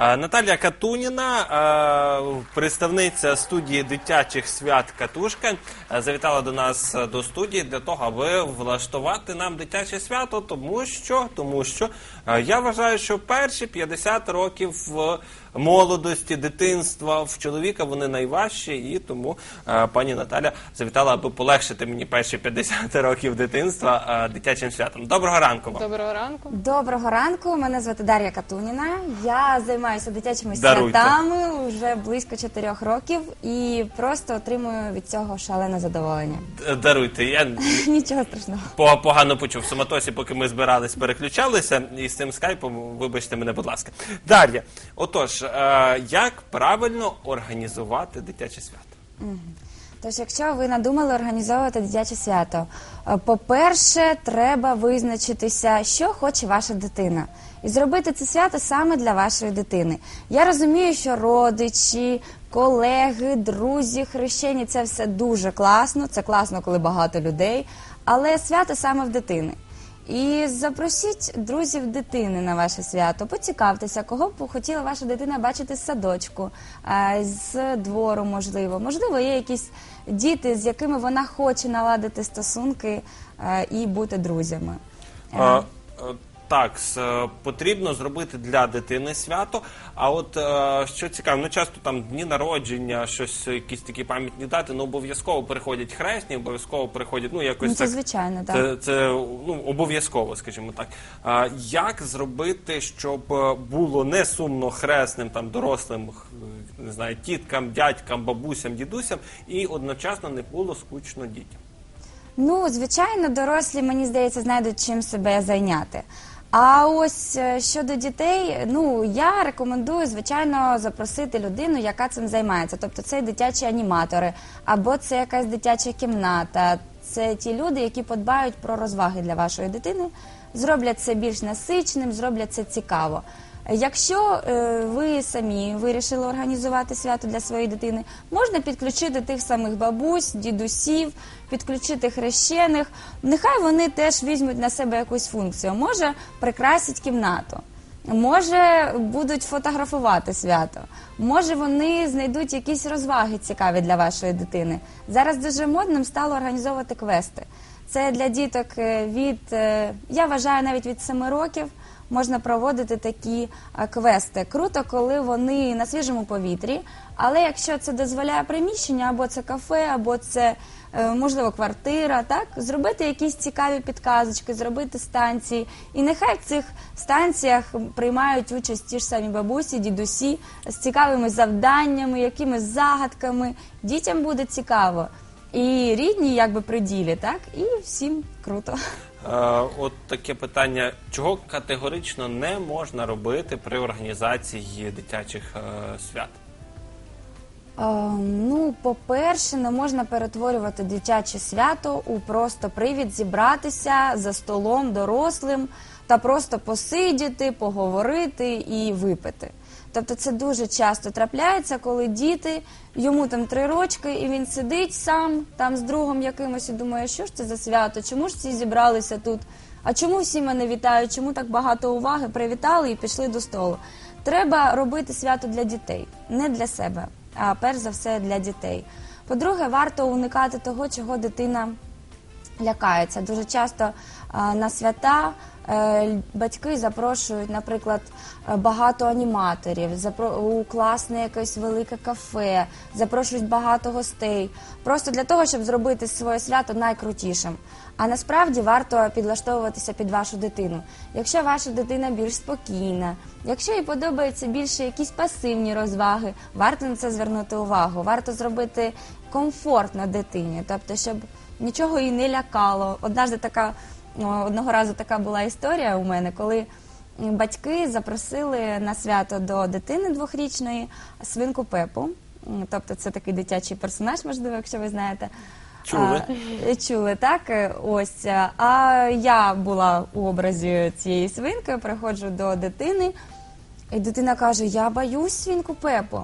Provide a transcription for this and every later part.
Наталія Катуніна, представниця студії дитячих свят Катушка, завітала до нас до студії для того, аби влаштувати нам дитяче свято, тому що, тому що я вважаю, що перші 50 років молодості, дитинства в чоловіка вони найважчі, і тому е, пані Наталя завітала, аби полегшити мені перші 50 років дитинства е, дитячим святом. Доброго ранку вам. Доброго ранку. Доброго ранку. Мене звати Дар'я Катуніна. Я займаюся дитячими Даруйте. святами вже близько чотирьох років і просто отримую від цього шалене задоволення. Д- Даруйте, я Нічого страшного. по- погано почув в суматосі, поки ми збирались, переключалися, і з цим скайпом, вибачте мене, будь ласка. Дар'я, отож, е, як правильно організувати дитяче свято? Тож, якщо ви надумали організовувати дитяче свято, е, по-перше, треба визначитися, що хоче ваша дитина, і зробити це свято саме для вашої дитини. Я розумію, що родичі, колеги, друзі, хрещені це все дуже класно. Це класно, коли багато людей, але свято саме в дитини. І запросіть друзів дитини на ваше свято. Поцікавтеся, кого б хотіла ваша дитина бачити з садочку, е, з двору, можливо. Можливо, є якісь діти, з якими вона хоче наладити стосунки е, і бути друзями. Е, е, Так, е, потрібно зробити для дитини свято. А от е, що цікаво, ну часто там дні народження, щось, якісь такі пам'ятні дати, ну обов'язково приходять хресні, обов'язково приходять, ну якось Ну, це так. звичайно, так. Це, це ну, обов'язково, скажімо так. А, як зробити, щоб е, було не сумно хресним там дорослим, не знаю, тіткам, дядькам, бабусям, дідусям, і одночасно не було скучно дітям? Ну, звичайно, дорослі, мені здається, знайдуть чим себе зайняти. А ось е, щодо дітей, ну я рекомендую, звичайно, запросити людину, яка цим займається. Тобто це дитячі аніматори, або це якась дитяча кімната. Це ті люди, які подбають про розваги для вашої дитини, зроблять це більш насиченим, зроблять це цікаво. Якщо е, ви самі вирішили організувати свято для своєї дитини, можна підключити тих самих бабусь, дідусів, підключити хрещених. Нехай вони теж візьмуть на себе якусь функцію. Може, прикрасять кімнату. Може, будуть фотографувати свято. Може, вони знайдуть якісь розваги цікаві для вашої дитини. Зараз дуже модним стало організовувати квести. Це для діток е, від, е, я вважаю, навіть від 7 років можна проводити такі е, квести. Круто, коли вони на свіжому повітрі. Але якщо це дозволяє приміщення, або це кафе, або це е, можливо квартира, так зробити якісь цікаві підказочки, зробити станції. І нехай в цих станціях приймають участь ті ж самі бабусі, дідусі з цікавими завданнями, якимись загадками. Дітям буде цікаво. І рідні якби при ділі, так? І всім круто. Е, от таке питання: чого категорично не можна робити при організації дитячих е, свят? Е, ну, по-перше, не можна перетворювати дитяче свято у просто привід зібратися за столом дорослим та просто посидіти, поговорити і випити. Тобто це дуже часто трапляється, коли діти, йому там три рочки, і він сидить сам там з другом якимось і думає, що ж це за свято, чому ж всі зібралися тут? А чому всі мене вітають? Чому так багато уваги? Привітали і пішли до столу. Треба робити свято для дітей, не для себе, а перш за все для дітей. По-друге, варто уникати того, чого дитина лякається. Дуже часто на свята е, батьки запрошують, наприклад, е, багато аніматорів, у класне якесь велике кафе, запрошують багато гостей, просто для того, щоб зробити своє свято найкрутішим. А насправді варто підлаштовуватися під вашу дитину. Якщо ваша дитина більш спокійна, якщо їй подобаються більше якісь пасивні розваги, варто на це звернути увагу. Варто зробити комфортно дитині, тобто, щоб нічого її не лякало. Однажды така одного разу така була історія у мене, коли батьки запросили на свято до дитини двохрічної свинку Пепу. Тобто це такий дитячий персонаж, можливо, якщо ви знаєте. Чули. А, чули, так? Ось. е, А я була у образі цієї свинки, приходжу до дитини, і дитина каже: Я боюсь свинку Пепу.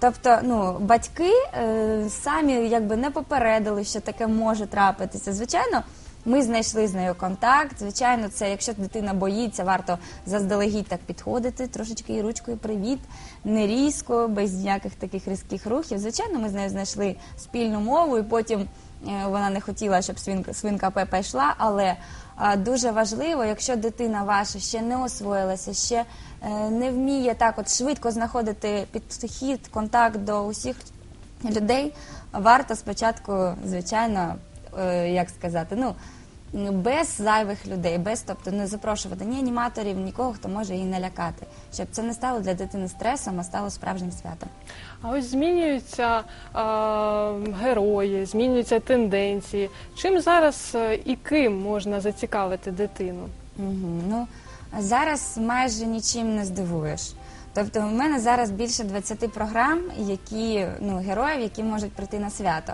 Тобто, ну, батьки е, самі якби не попередили, що таке може трапитися. Звичайно, Ми знайшли з нею контакт. Звичайно, це якщо дитина боїться, варто заздалегідь так підходити, трошечки і ручкою привіт, не різко, без ніяких таких різких рухів. Звичайно, ми з нею знайшли спільну мову, і потім е, вона не хотіла, щоб свинка, свинка Пепа йшла, але а, дуже важливо, якщо дитина ваша ще не освоїлася, ще е, не вміє так от швидко знаходити підхід, контакт до усіх людей, варто спочатку, звичайно, е, як сказати, ну. Без зайвих людей, без тобто не запрошувати ні аніматорів, нікого, хто може її налякати, щоб це не стало для дитини стресом, а стало справжнім святом. А ось змінюються е, герої, змінюються тенденції. Чим зараз е, і ким можна зацікавити дитину? Угу. Ну зараз майже нічим не здивуєш. Тобто, у мене зараз більше 20 програм, які ну героїв, які можуть прийти на свято.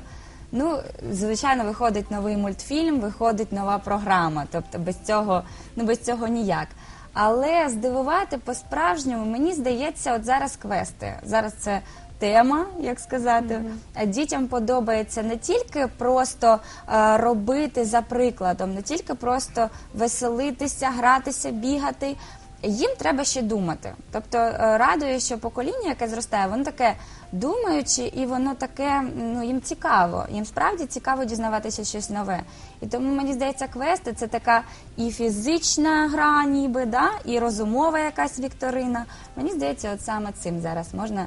Ну, звичайно, виходить новий мультфільм, виходить нова програма. Тобто без цього, ну без цього ніяк. Але здивувати по-справжньому, мені здається, от зараз квести. Зараз це тема, як сказати. А Дітям подобається не тільки просто е, робити за прикладом, не тільки просто веселитися, гратися, бігати. Їм треба ще думати. Тобто е, радує, що покоління, яке зростає, воно таке думаюче, і воно таке ну їм цікаво. Їм справді цікаво дізнаватися щось нове. І тому мені здається, квести це така і фізична гра, ніби да, і розумова якась вікторина. Мені здається, от саме цим зараз можна.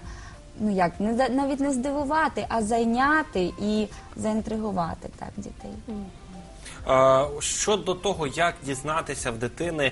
Ну як не навіть не здивувати, а зайняти і заінтригувати так дітей. Щодо того, як дізнатися в дитини е,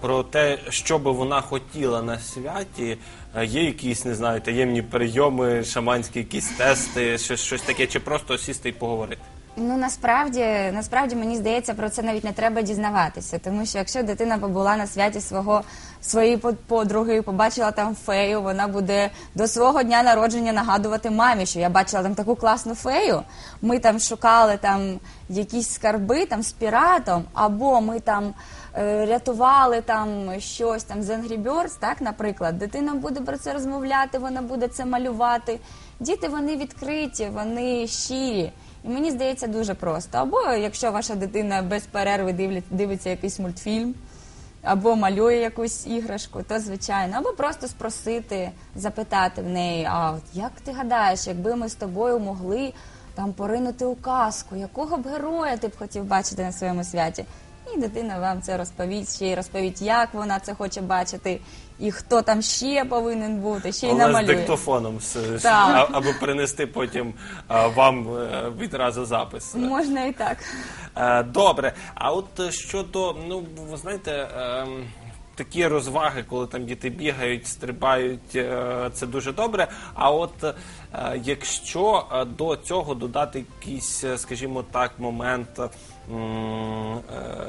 про те, що би вона хотіла на святі, е, є якісь, не знаю, таємні прийоми, шаманські якісь тести, щось таке, чи просто сісти і поговорити? Ну насправді, насправді мені здається, про це навіть не треба дізнаватися, тому що якщо дитина побула на святі свого своєї подруги, побачила там фею, вона буде до свого дня народження нагадувати мамі, що я бачила там таку класну фею. Ми там шукали там якісь скарби там з піратом, або ми там. е, Рятували там щось там з Angry Birds, так, наприклад, дитина буде про це розмовляти, вона буде це малювати. Діти вони відкриті, вони щирі. І мені здається дуже просто. Або якщо ваша дитина без перерви дивлять- дивиться якийсь мультфільм, або малює якусь іграшку, то звичайно, або просто спросити, запитати в неї, а от як ти гадаєш, якби ми з тобою могли там поринути у казку, якого б героя ти б хотів бачити на своєму святі? І дитина вам це розповість, ще й розповість, як вона це хоче бачити, і хто там ще повинен бути, ще й Але з намалює. диктофоном, с- Так. аби принести потім а, вам е, відразу запис. Можна і так. Е, Добре, а от щодо, ну ви знаєте, ем, такі розваги, коли там діти бігають, стрибають, е, це дуже добре. А от е, якщо е, до цього додати якийсь, скажімо так, момент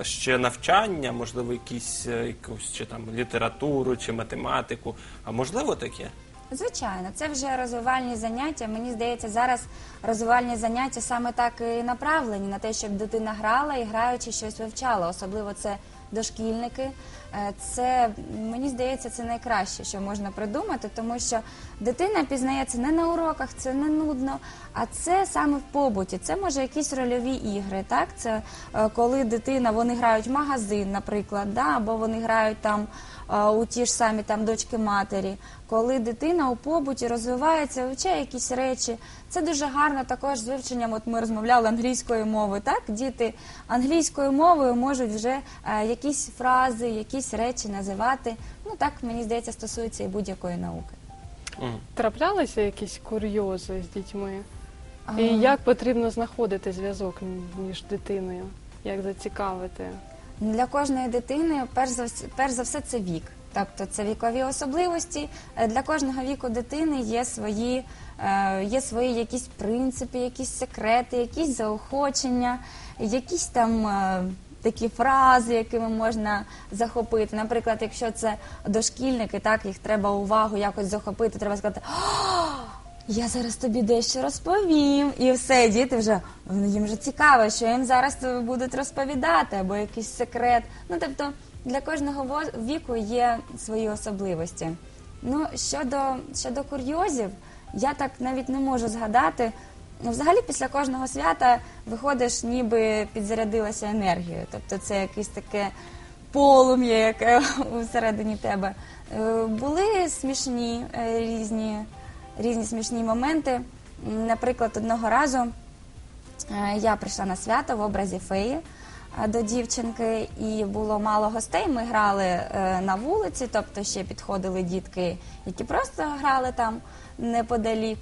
ще навчання, можливо, якісь якусь чи там літературу чи математику, а можливо таке? Звичайно, це вже розвивальні заняття. Мені здається, зараз розвивальні заняття саме так і направлені на те, щоб дитина грала і граючи щось вивчала. Особливо це дошкільники. Е, Це мені здається, це найкраще, що можна придумати, тому що дитина пізнається не на уроках, це не нудно, а це саме в побуті. Це може якісь рольові ігри. Так, це е, коли дитина вони грають в магазин, наприклад, да, або вони грають там е, у ті ж самі там дочки матері. Коли дитина у побуті розвивається, вивчає якісь речі, це дуже гарно також з вивченням. От ми розмовляли англійської мови. Так, діти англійською мовою можуть вже якісь фрази, якісь речі називати. Ну так мені здається, стосується і будь-якої науки. Траплялися якісь курйози з дітьми? І як потрібно знаходити зв'язок між дитиною? Як зацікавити? Для кожної дитини, перш за вс- перш за все, це вік. Тобто це вікові особливості. Е, Для кожного віку дитини є свої, е, є свої якісь принципи, якісь секрети, якісь заохочення, якісь там. е, Такі фрази, якими можна захопити. Наприклад, якщо це дошкільники, так їх треба увагу якось захопити, треба сказати. Я зараз тобі дещо розповім, і все, діти вже ну, їм вже цікаво, що їм зараз будуть розповідати, або якийсь секрет. Ну тобто для кожного віку є свої особливості. Ну щодо щодо курйозів, я так навіть не можу згадати. Ну, взагалі, після кожного свята виходиш, ніби підзарядилася енергією. Тобто це якесь таке полум'я, яке всередині тебе. Е, Були смішні е, різні, різні смішні моменти. Наприклад, одного разу е, я прийшла на свято в образі феї до дівчинки, і було мало гостей. Ми грали на вулиці, тобто ще підходили дітки, які просто грали там неподалік.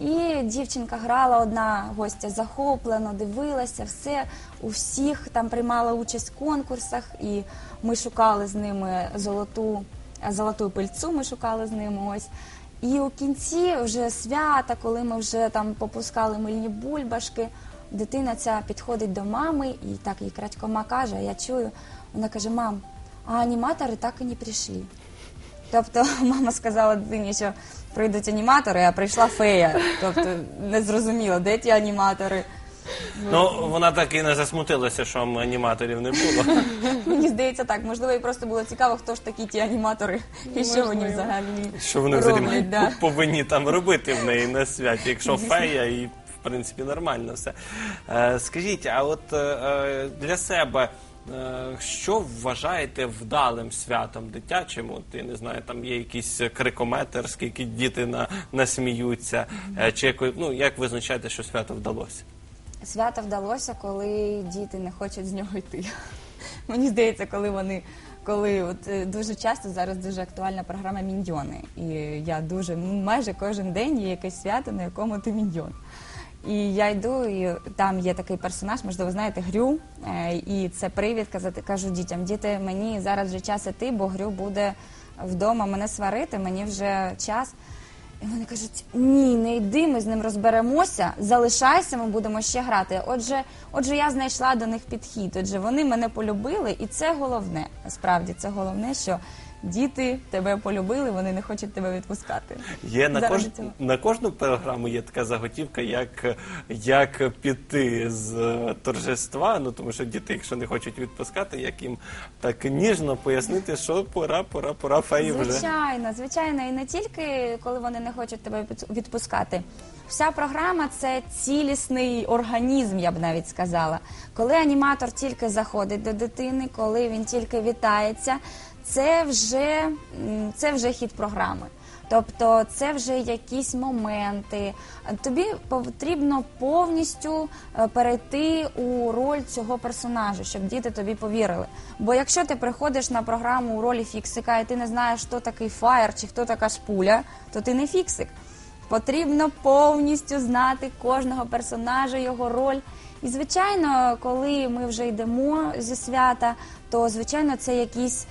І дівчинка грала, одна гостя захоплено, дивилася, все у всіх там приймала участь в конкурсах, і ми шукали з ними золоту, золоту пильцу. Ми шукали з ними ось. І у кінці вже свята, коли ми вже там попускали мильні бульбашки, дитина ця підходить до мами і так їй крадькома каже, я чую, вона каже: мам, а аніматори так і не прийшли. Тобто мама сказала дитині, що прийдуть аніматори, а прийшла фея. Тобто не зрозуміло, де ті аніматори. Ну, вона так і не засмутилася, що аніматорів не було. Мені здається, так. Можливо, їй просто було цікаво, хто ж такі ті аніматори і що вони взагалі Що вони взагалі роблять. Да. повинні там робити в неї на святі, якщо фея і в принципі нормально все. Е, скажіть, а от е, е, для себе. Е, Що вважаєте вдалим святом дитячим? От я не знаю, там є якийсь крикометр, скільки діти на, насміються, е, чи як, ви- ну, як визначаєте, що свято вдалося? Свято вдалося, коли діти не хочуть з нього йти. Мені здається, коли вони. Коли от е, дуже часто зараз дуже актуальна програма Міньйони. І я дуже майже кожен день є якесь свято, на якому ти міньйон. І я йду, і там є такий персонаж, можливо, знаєте, Грю. е, І це привід казати, кажу дітям, діти, мені зараз вже час іти, бо Грю буде вдома мене сварити, мені вже час. І вони кажуть: ні, не йди, ми з ним розберемося, залишайся, ми будемо ще грати. Отже, отже, я знайшла до них підхід. Отже, вони мене полюбили, і це головне. Насправді це головне, що діти тебе полюбили, вони не хочуть тебе відпускати. Є на, кож... цього. на кожну програму є така заготівка, як, як піти з е, торжества. Ну тому що діти, якщо не хочуть відпускати, як їм так ніжно пояснити, що пора, пора, пора феї вже. Звичайно, звичайно, і не тільки коли вони не хочуть тебе відпускати. Вся програма це цілісний організм, я б навіть сказала. Коли аніматор тільки заходить до дитини, коли він тільки вітається, це вже, це вже хід програми. Тобто це вже якісь моменти. Тобі потрібно повністю е, перейти у роль цього персонажа, щоб діти тобі повірили. Бо якщо ти приходиш на програму у ролі фіксика, і ти не знаєш, хто такий фаєр чи хто така шпуля, то ти не фіксик. Потрібно повністю знати кожного персонажа, його роль. І звичайно, коли ми вже йдемо зі свята, то звичайно це якісь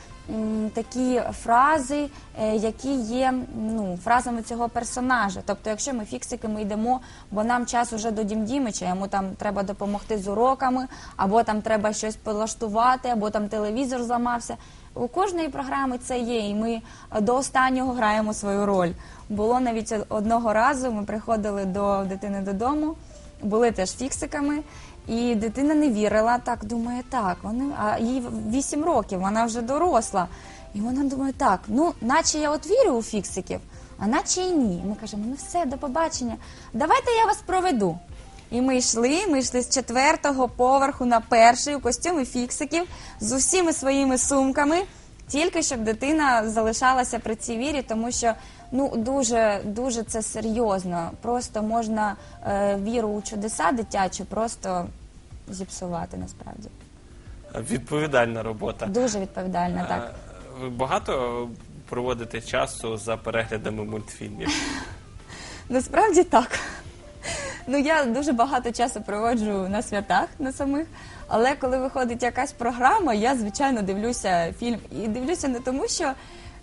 такі фрази, е, які є ну, фразами цього персонажа. Тобто, якщо ми фіксики, ми йдемо, бо нам час уже до Дімдімича, йому там треба допомогти з уроками, або там треба щось полаштувати, або там телевізор зламався. У кожної програми це є, і ми до останнього граємо свою роль. Було навіть одного разу, ми приходили до дитини додому, були теж фіксиками, і дитина не вірила, так думає, так, вони, а їй 8 років, вона вже доросла. І вона думає, так, ну, наче я от вірю у фіксиків, а наче і ні. Ми кажемо, ну все, до побачення. Давайте я вас проведу. І ми йшли, ми йшли з четвертого поверху на перший у костюмі фіксиків з усіми своїми сумками, тільки щоб дитина залишалася при цій вірі, тому що ну дуже дуже це серйозно. Просто можна е, віру у чудеса дитячу просто зіпсувати насправді. Відповідальна робота. Дуже відповідально, так. Е, Ви багато проводите часу за переглядами мультфільмів? Насправді так. Ну я дуже багато часу проводжу на святах на самих. Але коли виходить якась програма, я звичайно дивлюся фільм і дивлюся не тому, що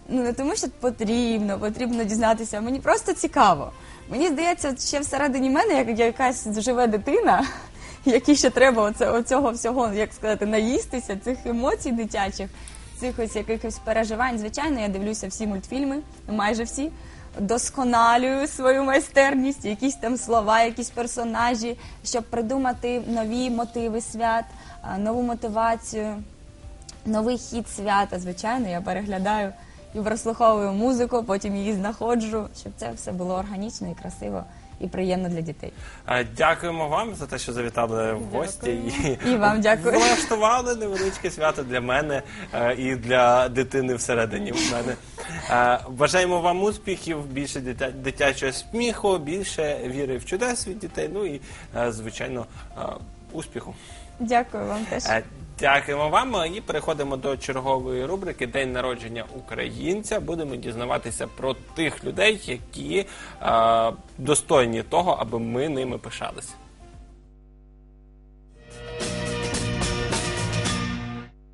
ну не тому, що потрібно, потрібно дізнатися. Мені просто цікаво. Мені здається, ще всередині мене як якась живе дитина, якій ще треба оце, оцього всього, як сказати, наїстися, цих емоцій дитячих, цих ось якихось переживань. Звичайно, я дивлюся всі мультфільми, майже всі. Досконалюю свою майстерність, якісь там слова, якісь персонажі, щоб придумати нові мотиви свят, нову мотивацію, новий хід свята. Звичайно, я переглядаю і прослуховую музику, потім її знаходжу, щоб це все було органічно і красиво і приємно для дітей. Дякуємо вам за те, що завітали в гості і, І вам дякую. влаштували невеличке свято для мене е, і для дитини всередині в мене. Е, Бажаємо вам успіхів, більше дитя- дитячого сміху, більше віри в чудес від дітей. Ну і е, звичайно успіху. Дякую вам теж. Е, Дякуємо вам і переходимо до чергової рубрики День народження українця. Будемо дізнаватися про тих людей, які е, достойні того, аби ми ними пишалися.